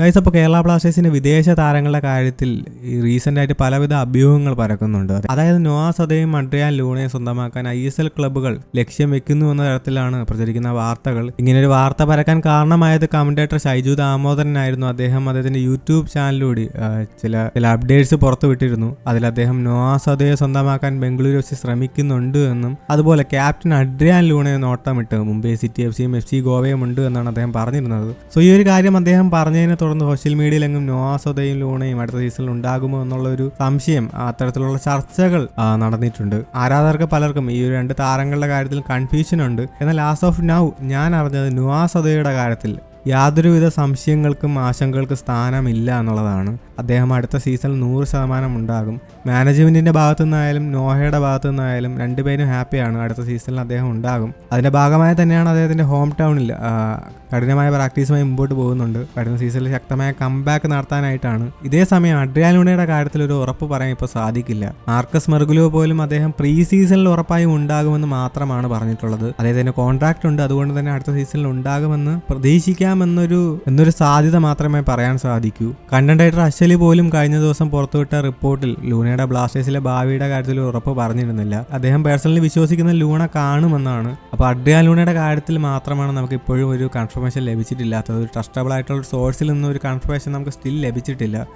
Guys അപ്പോൾ കേരള ബ്ലാസ്റ്റേഴ്സിന്റെ വിദേശ താരങ്ങളുടെ കാര്യത്തിൽ ഈ ആയിട്ട് പലവിധ അഭ്യൂഹങ്ങൾ പരക്കുന്നുണ്ട്. അതായത് നോവാ സദയും അഡ്രിയാൻ ലൂണയെ സ്വന്തമാക്കാൻ ഐ എസ് എൽ ക്ലബ്ബുകൾ ലക്ഷ്യം വെക്കുന്നു എന്ന തരത്തിലാണ് പ്രചരിക്കുന്ന വാർത്തകൾ. ഇങ്ങനെ ഒരു വാർത്ത പരക്കാൻ കാരണമായത് കമന്റേറ്റർ ഷൈജു ദാമോദരനായിരുന്നു. അദ്ദേഹം അദ്ദേഹത്തിന്റെ യൂട്യൂബ് ചാനലിലൂടെ ചില ചില അപ്ഡേറ്റ്സ് പുറത്തുവിട്ടിരുന്നു. അതിൽ അദ്ദേഹം നോവാ സദയെ സ്വന്തമാക്കാൻ ബംഗളൂരു എഫ് സി ശ്രമിക്കുന്നുണ്ട് എന്നും അതുപോലെ ക്യാപ്റ്റൻ അഡ്രിയാൻ ലൂണയെ നോട്ടമിട്ട് മുംബൈ സിറ്റി എഫ് സിയും എഫ് സി ഗോവയും ഉണ്ട് എന്നാണ് അദ്ദേഹം പറഞ്ഞിരുന്നത്. സോ ഈ ഒരു കാര്യം അദ്ദേഹം പറഞ്ഞതിനെ തുടർന്ന് സോഷ്യൽ മീഡിയയിലെങ്ങും നോവാ നോവാസോദയും ലൂണയും അടുത്ത സീസണിൽ ഉണ്ടാകുമോ എന്നുള്ള ഒരു സംശയം അത്തരത്തിലുള്ള ചർച്ചകൾ നടന്നിട്ടുണ്ട്. ആരാധകർക്ക് പലർക്കും ഈ രണ്ട് താരങ്ങളുടെ കാര്യത്തിൽ കൺഫ്യൂഷൻ ഉണ്ട്. എന്നാൽ ആസ് ഓഫ് നൗ ഞാൻ അറിഞ്ഞത് നുവാസോദയുടെ കാര്യത്തിൽ യാതൊരുവിധ സംശയങ്ങൾക്കും ആശങ്കകൾക്കും സ്ഥാനമില്ല എന്നുള്ളതാണ്. അദ്ദേഹം അടുത്ത സീസണിൽ നൂറ് ശതമാനം ഉണ്ടാകും. മാനേജ്മെന്റിന്റെ ഭാഗത്തു നിന്നായാലും നോഹയുടെ ഭാഗത്തു നിന്നായാലും രണ്ടുപേരും ഹാപ്പിയാണ് അടുത്ത സീസണിൽ അദ്ദേഹം ഉണ്ടാകും. അതിന്റെ ഭാഗമായി തന്നെയാണ് അദ്ദേഹത്തിന്റെ ഹോം ടൗണിൽ കഠിനമായ പ്രാക്ടീസുമായി മുമ്പോട്ട് പോകുന്നുണ്ട്. വരുന്ന സീസണിൽ ശക്തമായ കംബാക്ക് നടത്താനായിട്ടാണ്. ഇതേ സമയം അഡ്രിയാലുണയുടെ കാര്യത്തിൽ ഒരു ഉറപ്പ് പറയാൻ ഇപ്പോൾ സാധിക്കില്ല. മാർക്കസ് മെർഗുലോ പോലും അദ്ദേഹം പ്രീ സീസണിൽ ഉറപ്പായും ഉണ്ടാകുമെന്ന് മാത്രമാണ് പറഞ്ഞിട്ടുള്ളത്. അദ്ദേഹത്തിന് കോൺട്രാക്ട് ഉണ്ട്. അതുകൊണ്ട് തന്നെ അടുത്ത സീസണിൽ ഉണ്ടാകുമെന്ന് പ്രതീക്ഷിക്കാമെന്നൊരു എന്നൊരു സാധ്യത മാത്രമേ പറയാൻ സാധിക്കൂ. കണ്ടന്റ് റൈറ്റർ അശ്വലി പോലും കഴിഞ്ഞ ദിവസം പുറത്തുവിട്ട റിപ്പോർട്ടിൽ ലൂണയുടെ ബ്ലാസ്റ്റേഴ്സിലെ ഭാവിയുടെ കാര്യത്തിൽ ഉറപ്പ് പറഞ്ഞിരുന്നില്ല. അദ്ദേഹം പേഴ്സണലി വിശ്വസിക്കുന്ന ലൂണ കാണുമെന്നാണ്. അപ്പോൾ അഡ്രിയാൻ ലൂണയുടെ കാര്യത്തിൽ മാത്രമാണ് നമുക്ക് ഇപ്പോഴും ഒരു കൺഫർമേഷൻ ലഭിച്ചിട്ടില്ലാത്തത്. ഒരു ട്രസ്റ്റബിൾ ആയിട്ടുള്ള സോഴ്സിൽ നിന്നും ഒരു കൺഫർമേഷൻ നമുക്ക് സ്റ്റിൽ ലഭിച്ചിട്ടില്ല.